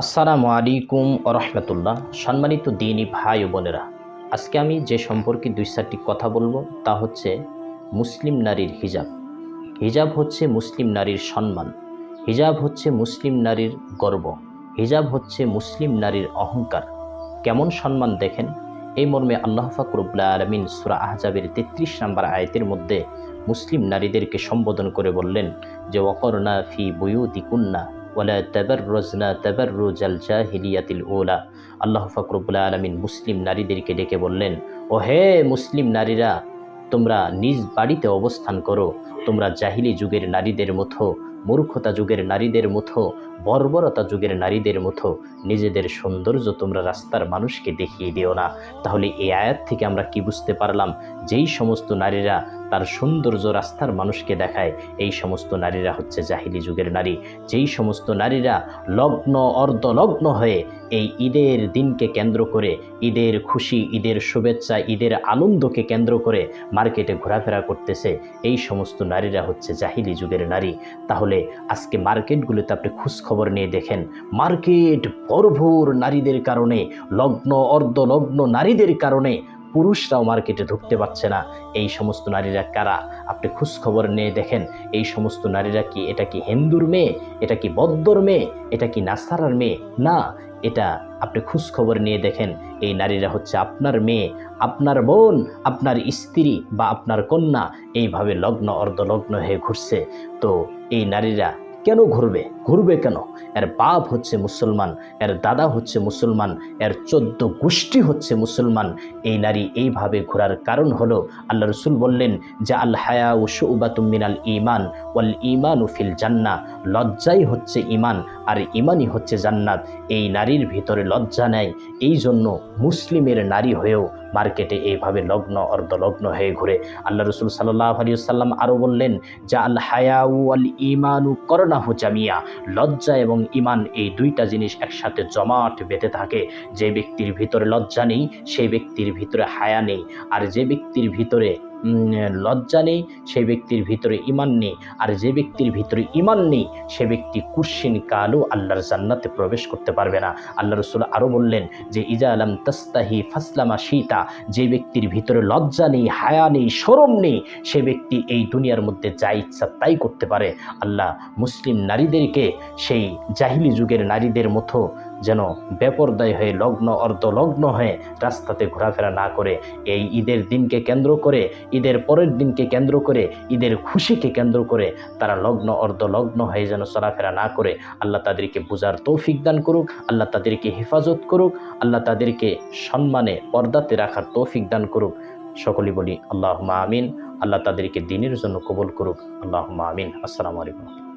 আসসালামু আলাইকুম রহমতুল্লাহ। সম্মানিত দিনী ভাই ও বোনেরা, আজকে আমি যে সম্পর্কে দুই চারটি কথা বলব তা হচ্ছে মুসলিম নারীর হিজাব। হিজাব হচ্ছে মুসলিম নারীর সম্মান। হিজাব হচ্ছে মুসলিম নারীর গর্ব। হিজাব হচ্ছে মুসলিম নারীর অহংকার। কেমন সম্মান দেখেন? এই মর্মে আল্লাহ ফাকরুল্লাহ আলমিন সুরা আহজাবের তেত্রিশ নম্বর আয়তের মধ্যে মুসলিম নারীদেরকে সম্বোধন করে বললেন যে ওকরনা ফি বুয়ুতিকুন্না আল্লাহ ফাকরুবুল্লাহ আলমিন মুসলিম নারীদেরকে ডেকে বললেন ও হে মুসলিম নারীরা, তোমরা নিজ বাড়িতে অবস্থান করো। তোমরা জাহিলি যুগের নারীদের মতো, মূর্খতা যুগের নারীদের মতো, বর্বরতা যুগের নারীদের মতো, নিজেদের সৌন্দর্য তোমরা রাস্তার মানুষকে দেখিয়ে দিও না। তাহলে এই আয়াত থেকে আমরা কি বুঝতে পারলাম? যেই সমস্ত নারীরা তার সৌন্দর্য রাস্তার মানুষকে দেখায়। এই সমস্ত নারীরা হচ্ছে জাহিলি যুগের নারী। যেই সমস্ত নারীরা লগ্ন, অর্ধলগ্ন হয়ে এই ঈদের দিনকে কেন্দ্র করে, ঈদের খুশি, ঈদের শুভেচ্ছা, ঈদের আনন্দকে কেন্দ্র করে মার্কেটে ঘোরাফেরা করতেছে, এই সমস্ত নারীরা হচ্ছে জাহিলি যুগের নারী। তাহলে আজকে মার্কেটগুলোতে আপনি খোঁজখবর নিয়ে দেখেন, মার্কেট ভরভর নারীদের কারণে, লগ্ন, অর্ধলগ্ন নারীদের কারণে পুরুষরাও মার্কেটে ঢুকতে পারছে না। এই সমস্ত নারীরা কারা? আপনি খোঁজখবর নিয়ে দেখেন, এই সমস্ত নারীরা কি, এটা কি হিন্দুর মেয়ে? এটা কি বদ্দর মেয়ে? এটা কি নাসারার মেয়ে? না, এটা আপনি খোঁজখবর নিয়ে দেখেন, এই নারীরা হচ্ছে আপনার মেয়ে, আপনার বোন, আপনার স্ত্রী বা আপনার কন্যা। এইভাবে লগ্ন অর্ধলগ্ন হয়ে ঘুরছে। তো এই নারীরা কেন ঘুরবে? ঘুরবে কেন? এর বাপ হচ্ছে মুসলমান, এর দাদা হচ্ছে মুসলমান, এর চোদ্দ গোষ্ঠী হচ্ছে মুসলমান। এই নারী এইভাবে ঘোরার কারণ হলো, আল্লাহ রসুল বললেন যে আল হায়া ও মিনাল ইমান ওয়াল ইমান ফিল জান্না লজ্জাই হচ্ছে ইমান আর ইমানই হচ্ছে জান্নাত। এই নারীর ভিতরে লজ্জা নেয় এই জন্য মুসলিমের নারী হয়েও মার্কেটে এইভাবে লগ্ন, অর্ধলগ্ন হয়ে ঘুরে। আল্লাহ রসুল সাল্লাহ আলী সাল্লাম আরও বললেন যে আল হায়াউ আল ইমানু করনাহু জামিয়া। লজ্জা এবং ইমান এই দুইটা জিনিস একসাথে জমাট বেঁধে থাকে। যে ব্যক্তির ভিতরে লজ্জা নেই, সেই ব্যক্তির ভিতরে হায়া নেই। আর যে ব্যক্তির ভিতরে লজ্জা নেই সেই ব্যক্তির ভিতরে ইমান নেই। আর যে ব্যক্তির ভিতরে ইমান নেই, সে ব্যক্তি কুর্সিন কালও আল্লাহর জান্নাতে প্রবেশ করতে পারবে না। আল্লাহ রসুল আরও বললেন যে, ইজা আলম তস্তাহি ফাসলামা সীতা যে ব্যক্তির ভিতরে লজ্জা নেই, হায়া নেই সরম নেই, সে ব্যক্তি এই দুনিয়ার মধ্যে যা ইচ্ছা তাই করতে পারে। আল্লাহ মুসলিম নারীদেরকে সেই জাহিলি যুগের নারীদের মতো যেন বেপরদায় হয়ে লগ্ন, অর্ধলগ্ন হয়ে রাস্তাতে ঘোরাফেরা না করে। এই ঈদের দিনকে কেন্দ্র করে, ঈদের পরের দিনকে কেন্দ্র করে, ঈদের খুশিকে কেন্দ্র করে তারা লগ্ন, অর্ধলগ্ন হয়ে যেন চলাফেরা না করে। আল্লাহ তাদেরকে বোঝার তৌফিক দান করুক, আল্লাহ তাদেরকে হেফাজত করুক, আল্লাহ তাদেরকে সম্মানে পর্দাতে রাখার তৌফিক দান করুক। সকলেই বলি আল্লাহ আমিন। আল্লাহ তাদেরকে দিনের জন্য কবুল করুক। আল্লাহ আমিন। আসসালামু আলাইকুম।